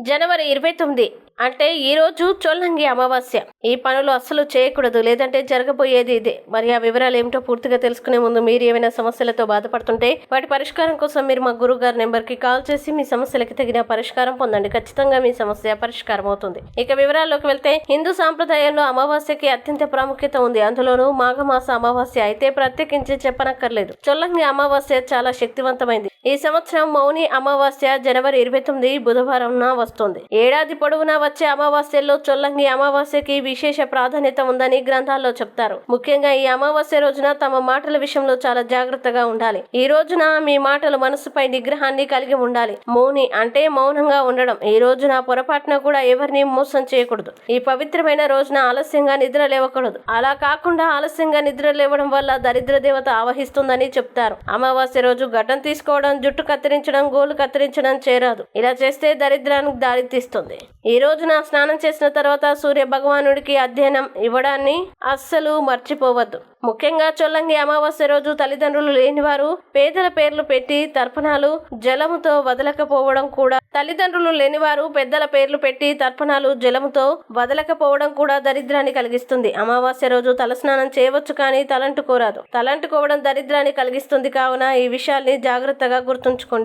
జనవరి ఇరవై తొమ్మిది. అంటే ఈ రోజు చొల్లంగి అమావాస్య. ఈ పనులు అస్సలు చేయకూడదు. లేదంటే జరగబోయేది ఇదే. మరి ఆ వివరాలు ఏమిటో పూర్తిగా తెలుసుకునే ముందు మీరు ఏమైనా సమస్యలతో బాధపడుతుంటే వాటి పరిష్కారం కోసం మీరు మా గురువు గారి నెంబర్కి కాల్ చేసి మీ సమస్యలకి తగిన పరిష్కారం పొందండి. ఖచ్చితంగా మీ సమస్య పరిష్కారం అవుతుంది. ఇక వివరాల్లోకి వెళ్తే హిందూ సాంప్రదాయంలో అమావాస్యకి అత్యంత ప్రాముఖ్యత ఉంది. అందులోనూ మాఘమాస అమావాస్య అయితే ప్రత్యేకించి చెప్పనక్కర్లేదు. చొల్లంగి అమావాస్య చాలా శక్తివంతమైంది. ఈ సంవత్సరం మౌని అమావాస్య జనవరి ఇరవై తొమ్మిది బుధవారం వస్తుంది. ఏడాది పొడవునా వచ్చే అమావాస్యల్లో చొల్లంగి అమావాస్యకి విశేష ప్రాధాన్యత ఉందని గ్రంథాల్లో చెప్తారు. ముఖ్యంగా ఈ అమావాస్య రోజున తమ మాటల విషయంలో చాలా జాగ్రత్తగా ఉండాలి. ఈ రోజున మీ మాటలు మనసుపై నిగ్రహాన్ని కలిగి ఉండాలి. మౌని అంటే మౌనంగా ఉండడం. ఈ రోజున పొరపాటున కూడా ఎవరిని మోసం చేయకూడదు. ఈ పవిత్రమైన రోజున ఆలస్యంగా నిద్ర లేవకూడదు. అలా కాకుండా ఆలస్యంగా నిద్ర లేవడం వల్ల దరిద్ర దేవత ఆవహిస్తుందని చెప్తారు. అమావాస్య రోజు గడ్డం తీసుకోవడం జుట్టు కత్తిరించడం గోలు కత్తిరించడం చేరాదు. ఇలా చేస్తే దరిద్రానికి దారితీస్తుంది. ఈ రోజు రోజున స్నానం చేసిన తర్వాత సూర్య భగవానుడికి అధ్యయనం ఇవ్వడాన్ని అస్సలు మర్చిపోవద్దు. ముఖ్యంగా చొల్లంగి అమావాస్య రోజు తల్లిదండ్రులు లేనివారు పేదల పేర్లు పెట్టి తర్పణాలు జలముతో వదలకపోవడం కూడా తల్లిదండ్రులు లేనివారు పెద్దల పేర్లు పెట్టి తర్పణాలు జలముతో వదలకపోవడం కూడా దరిద్రాన్ని కలిగిస్తుంది. అమావాస్య రోజు తలస్నానం చేయవచ్చు కానీ తలంటుకోరాదు తలంటుకోవడం దరిద్రాన్ని కలిగిస్తుంది. కావున ఈ విషయాల్ని జాగ్రత్తగా గుర్తుంచుకోండి.